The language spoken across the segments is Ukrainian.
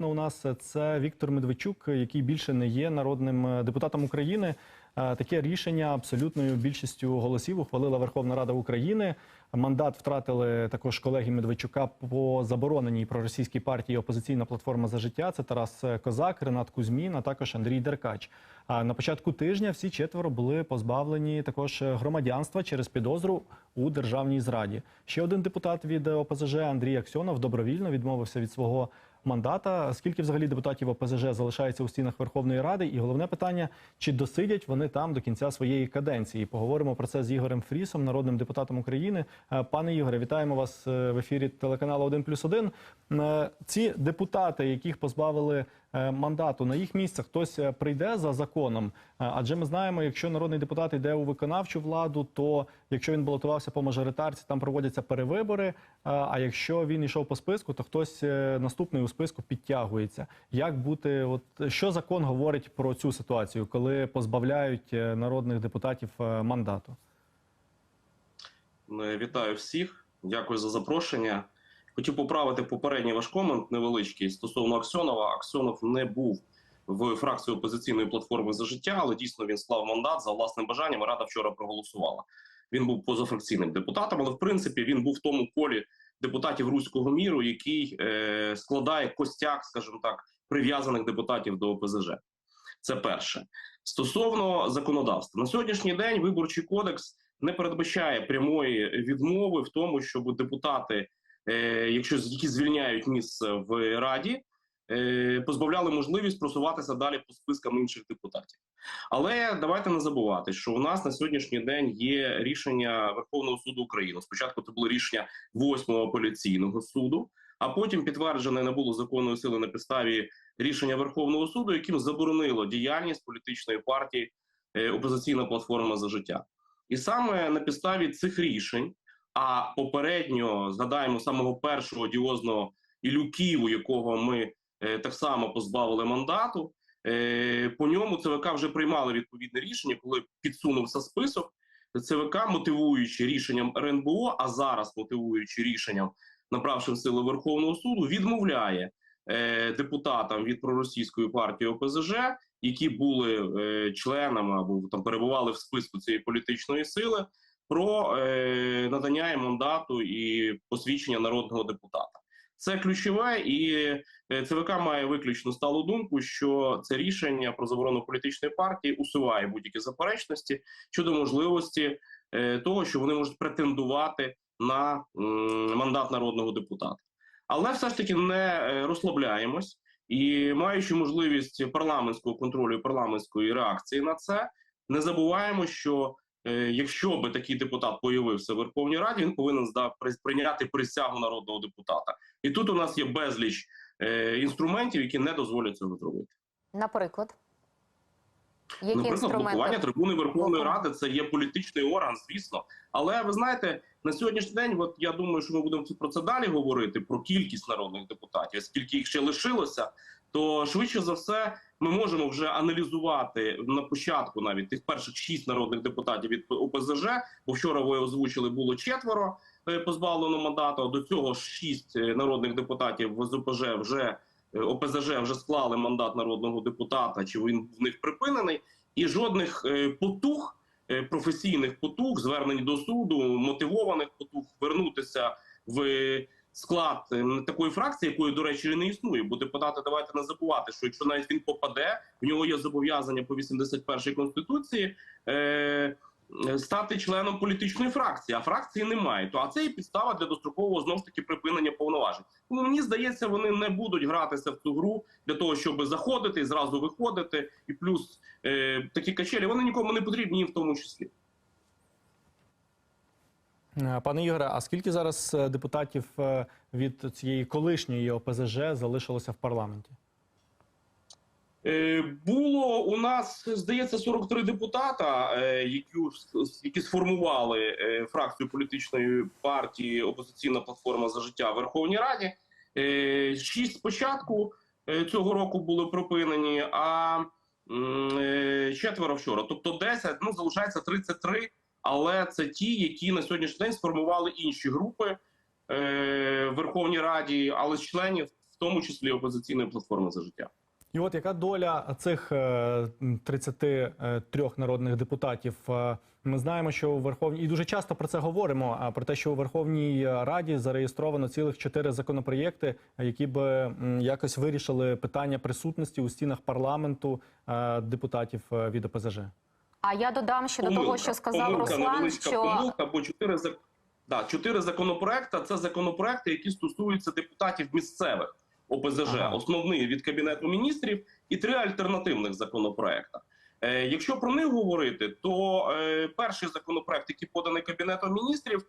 У нас це Віктор Медведчук, який більше не є народним е, депутатом України. Е, Таке рішення абсолютною більшістю голосів ухвалила Верховна Рада України. Мандат втратили також колеги Медведчука по забороненій проросійській партії Опозиційна платформа за життя. Це Тарас Козак, Ренат Кузьмін, а також Андрій Деркач. А на початку тижня всі четверо були позбавлені також громадянства через підозру у державній зраді. Ще один депутат від ОПЗЖ Андрій Аксьонов добровільно відмовився від свого мандата. Скільки взагалі депутатів ОПЗЖ залишається у стінах Верховної Ради? І головне питання: чи досидять вони там до кінця своєї каденції? Поговоримо про це з Ігорем Фрісом, народним депутатом України. Е, Пане Ігоре, вітаємо вас е, в ефірі телеканалу «1 плюс 1». Е, Ці депутати, яких позбавили мандату, на їх місце хтось е, прийде за законом. Е, Адже ми знаємо, якщо народний депутат йде у виконавчу владу, то якщо він балотувався по мажоритарці, там проводяться перевибори. Е, А якщо він йшов по списку, то хтось е, наступний у списку підтягується. Як бути, от що закон говорить про цю ситуацію, коли позбавляють е, народних депутатів е, мандату? Е, Вітаю всіх, дякую за запрошення. Хотів поправити попередній ваш комент невеличкий стосовно Аксьонова. Аксьонов не був в фракції опозиційної платформи за життя, але дійсно він склав мандат за власним бажанням. Рада вчора проголосувала. Він був позафракційним депутатом, але в принципі він був в тому колі депутатів руського міру, який е, складає костяк, скажімо так, прив'язаних депутатів до ОПЗЖ. Це перше. Стосовно законодавства на сьогоднішній день виборчий кодекс не передбачає прямої відмови в тому, щоб депутати, якщо які звільняють місце в раді, е, позбавляли можливість просуватися далі по спискам інших депутатів. Але давайте не забувати, що у нас на сьогоднішній день є рішення Верховного суду України. Спочатку це було рішення восьмого апеляційного суду, а потім підтверджене не було законної сили на підставі рішення Верховного суду, яким заборонило діяльність політичної партії е, Опозиційна платформа за життя. І саме на підставі цих рішень, а попередньо згадаємо самого першого одіозного Ілю Києву, якого ми е, так само позбавили мандату. Е, по ньому ЦВК вже приймали відповідне рішення, коли підсунувся список. ЦВК, мотивуючи рішенням РНБО, а зараз мотивуючи рішенням, направшим сили Верховного суду, відмовляє е, депутатам від проросійської партії ОПЗЖ, які були е, членами або там перебували в списку цієї політичної сили, про е, надання їм мандату і посвідчення народного депутата. Це ключове, і е, ЦВК має виключно сталу думку, що це рішення про заборону політичної партії усуває будь-які заперечності щодо можливості е, того, що вони можуть претендувати на м, мандат народного депутата. Але все ж таки не е, розслабляємось і маючи можливість парламентського контролю і парламентської реакції на це, не забуваємо, що якщо би такий депутат появився в Верховній Раді, він повинен здав прийняти присягу народного депутата. І тут у нас є безліч е, інструментів, які не дозволять цього зробити. Наприклад, які Наприклад, блокування трибуни Верховної Ради це є політичний орган, звісно. Але ви знаєте, на сьогоднішній день, от я думаю, що ми будемо про це далі говорити про кількість народних депутатів, скільки їх ще лишилося, то швидше за все ми можемо вже аналізувати на початку навіть тих перших шість народних депутатів від ОПЗЖ, бо вчора ви озвучили було четверо е, позбавлено мандату. До цього шість е, народних депутатів з ОПЗЖ вже ОПЗЖ вже склали мандат народного депутата, чи він в них припинений, і жодних е, потуг, е, професійних потуг, звернень до суду, мотивованих потуг вернутися в склад е, такої фракції, якої, до речі, не існує. Бо депутати, давайте не забувати, що якщо навіть він попаде, в нього є зобов'язання по 81-й конституції. Е, Стати членом політичної фракції, а фракції немає. То а це є підстава для дострокового знов таки припинення повноважень. Тому мені здається, вони не будуть гратися в цю гру для того, щоб заходити і зразу виходити. І плюс е, такі качелі вони нікому не потрібні, в тому числі. Е, Пане Ігоре, а скільки зараз е, депутатів е, від цієї колишньої ОПЗЖ залишилося в парламенті? Е, Було у нас, здається, 43 депутата, е, які, які сформували е, фракцію політичної партії Опозиційна платформа за життя в Верховній Раді. Шість спочатку цього року були припинені, а четверо вчора. Тобто 10, ну залишається 33, але це ті, які на сьогоднішній день сформували інші групи в Верховній Раді, але членів в тому числі опозиційної платформи за життя. І от яка доля цих е, 33 народних депутатів? Е, Ми знаємо, що у Верховній і дуже часто про це говоримо. А про те, що у Верховній Раді зареєстровано цілих чотири законопроєкти, які би якось вирішили питання присутності у стінах парламенту е, депутатів е, від ОПЗЖ. А я додам ще до того, що сказав помилка, Руслан, що помилка, бо чотири зак... да, чотири законопроекти це законопроекти, які стосуються депутатів місцевих ОПЗЖ, Ага. основний від кабінету міністрів, і три альтернативних законопроекти. Е, якщо про них говорити, то е, перший законопроект, який поданий кабінетом міністрів,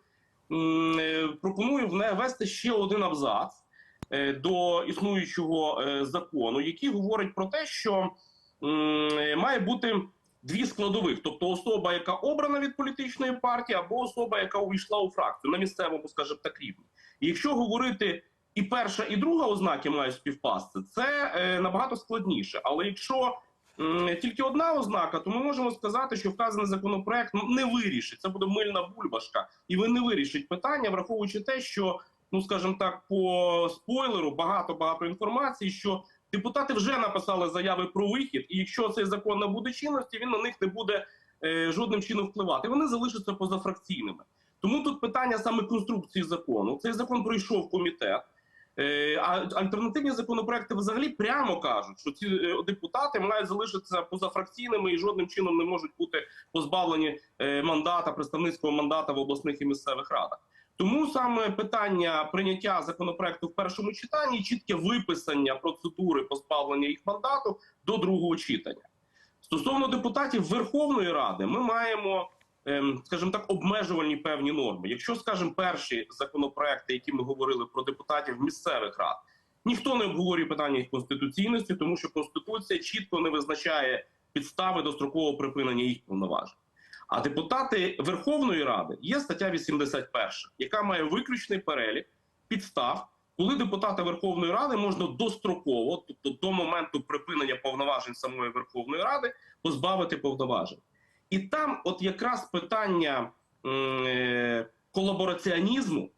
е, пропонує ввести ще один абзац е, до існуючого е, закону, який говорить про те, що е, має бути дві складових: тобто особа, яка обрана від політичної партії, або особа, яка увійшла у фракцію на місцевому, скажімо так, рівні. І якщо говорити і перша, і друга ознаки мають співпасти, це е, набагато складніше. Але якщо м, тільки одна ознака, то ми можемо сказати, що вказаний законопроект ну, не вирішить. Це буде мильна бульбашка, і він не вирішить питання, враховуючи те, що ну скажімо так, по спойлеру багато багато інформації, що депутати вже написали заяви про вихід, і якщо цей закон набуде чинності, він на них не буде е, жодним чином впливати. Вони залишаться позафракційними. Тому тут питання саме конструкції закону. Цей закон пройшов комітет. Е, А альтернативні законопроекти взагалі прямо кажуть, що ці е, депутати мають залишитися позафракційними і жодним чином не можуть бути позбавлені е, мандата, представницького мандата в обласних і місцевих радах. Тому саме питання прийняття законопроекту в першому читанні, чітке виписання процедури позбавлення їх мандату до другого читання. Стосовно депутатів Верховної Ради, ми маємо, скажімо так, обмежувальні певні норми. Якщо, скажімо, перші законопроекти, які ми говорили про депутатів місцевих рад, ніхто не обговорює питання їх конституційності, тому що конституція чітко не визначає підстави дострокового припинення їх повноважень. А депутати Верховної Ради є стаття 81, яка має виключний перелік підстав, коли депутата Верховної Ради можна достроково, тобто до моменту припинення повноважень самої Верховної Ради, позбавити повноважень. І там, от якраз питання е, колабораціонізму,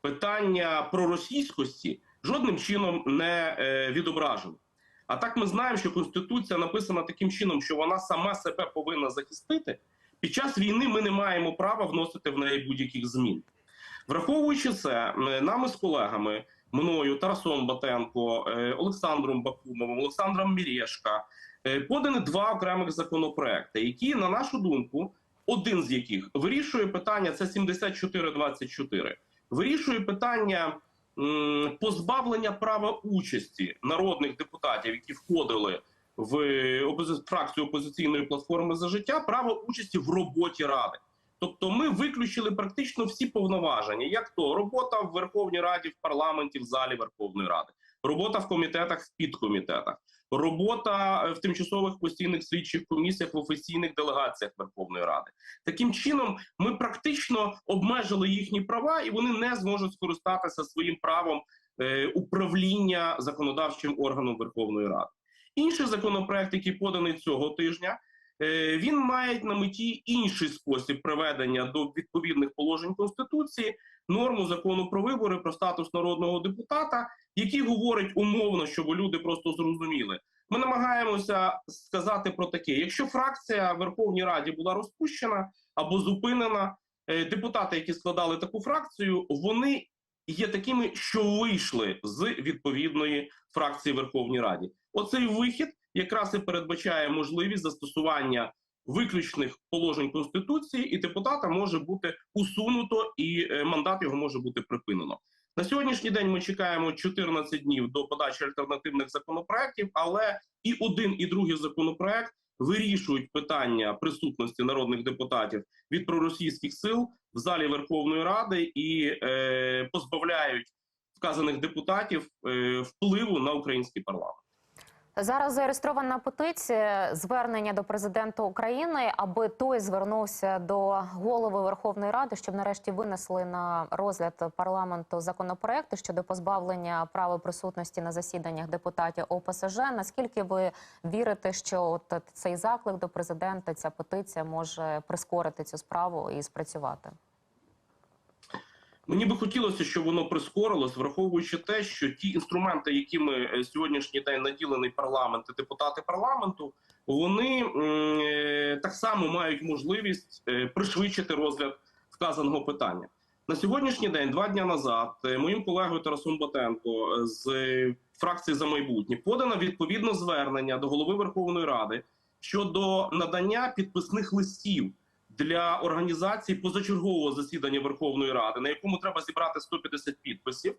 питання проросійськості жодним чином не е, відображено. А так ми знаємо, що Конституція написана таким чином, що вона сама себе повинна захистити. Під час війни ми не маємо права вносити в неї будь-яких змін. Враховуючи це, нами з колегами, мною, Тарасом Батенко, е, Олександром Бакумовим, Олександром Мірєшка, е, подані два окремих законопроекти, які, на нашу думку, один з яких вирішує питання, це 7424, вирішує питання позбавлення права участі народних депутатів, які входили в фракцію опозиційної платформи за життя, право участі в роботі ради. Тобто ми виключили практично всі повноваження, як то робота в Верховній Раді, в парламенті, в залі Верховної Ради, робота в комітетах, в підкомітетах, робота е, в тимчасових постійних слідчих комісіях в офіційних делегаціях Верховної Ради. Таким чином, ми практично обмежили їхні права, і вони не зможуть скористатися своїм правом е, управління законодавчим органом Верховної Ради. Інший законопроект, який поданий цього тижня, він має на меті інший спосіб приведення до відповідних положень конституції норму закону про вибори про статус народного депутата, який говорить умовно, щоб люди просто зрозуміли. Ми намагаємося сказати про таке: якщо фракція Верховній Раді була розпущена або зупинена, е, депутати, які складали таку фракцію, вони є такими, що вийшли з відповідної фракції в Верховній Раді. Оцей вихід якраз і передбачає можливість застосування виключних положень конституції, і депутата може бути усунуто, і е, мандат його може бути припинено. На сьогоднішній день ми чекаємо 14 днів до подачі альтернативних законопроєктів, але і один, і другий законопроект вирішують питання присутності народних депутатів від проросійських сил в залі Верховної Ради і е, позбавляють вказаних депутатів е, впливу на український парламент. Зараз зареєстрована петиція звернення до президента України, аби той звернувся до голови Верховної Ради, щоб нарешті винесли на розгляд парламенту законопроекти щодо позбавлення права присутності на засіданнях депутатів ОПСЖ. Наскільки ви вірите, що от цей заклик до президента, ця петиція може прискорити цю справу і спрацювати? Мені би хотілося, щоб воно прискорилось, враховуючи те, що ті інструменти, якими е, сьогоднішній день наділений парламент і депутати парламенту, вони е, так само мають можливість е, пришвидшити розгляд вказаного питання. На сьогоднішній день, два дні назад, моїм колегою Тарасом Батенко з фракції за майбутнє подано відповідне звернення до голови Верховної Ради щодо надання підписних листів для організації позачергового засідання Верховної Ради, на якому треба зібрати 150 підписів.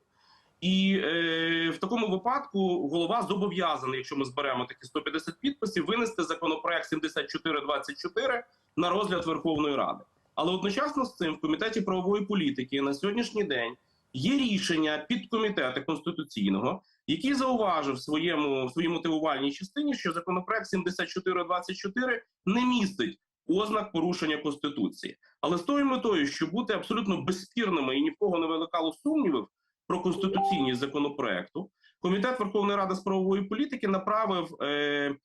І е, в такому випадку голова зобов'язаний, якщо ми зберемо такі 150 підписів, винести законопроект 7424 на розгляд Верховної Ради. Але одночасно з цим в комітеті правової політики на сьогоднішній день є рішення підкомітету конституційного, який зауважив в своєму в своїй мотивувальній частині, що законопроект 7424 не містить ознак порушення конституції, але з тою метою, щоб бути абсолютно безспірними і ні в кого не виникало сумнівів про конституційність законопроекту, комітет Верховної Ради з правової політики направив е,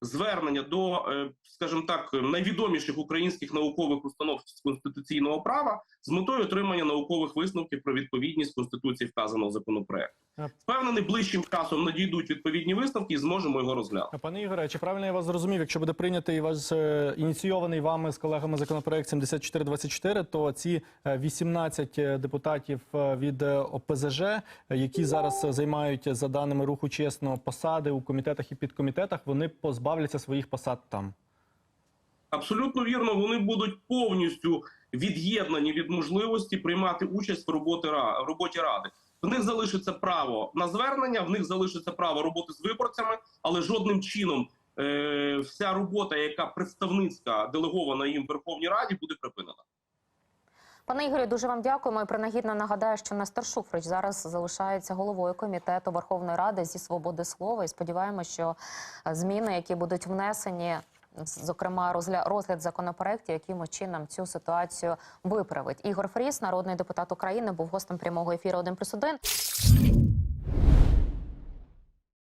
звернення до, е, скажімо так, найвідоміших українських наукових установ з конституційного права з метою отримання наукових висновків про відповідність конституції вказаного законопроекту. Е. Впевнений, ближчим часом надійдуть відповідні висновки і зможемо його розглянути. Пане Ігоре, чи правильно я вас зрозумів? Якщо буде прийнятий ваш е, ініційований вами з колегами законопроект 7424, то ці е, 18 депутатів е, від е, ОПЗЖ, е, які зараз е, займають за даними руху чесно посади у комітетах і підкомітетах, вони позбавляться своїх посад там. Абсолютно вірно, вони будуть повністю від'єднані від можливості приймати участь в роботі, ра- в роботі ради. В них залишиться право на звернення, в них залишиться право роботи з виборцями, але жодним чином е, вся робота, яка представницька делегована їм в Верховній Раді, буде припинена. Пане Ігорю, дуже вам дякуємо. І принагідно нагадаю, що Нестор Шуфрич зараз залишається головою комітету Верховної Ради зі свободи слова. І сподіваємося, що зміни, які будуть внесені, зокрема розгля- розгляд законопроекту, яким чином цю ситуацію виправить. Ігор Фріс, народний депутат України, був гостем прямого ефіру 1+,1.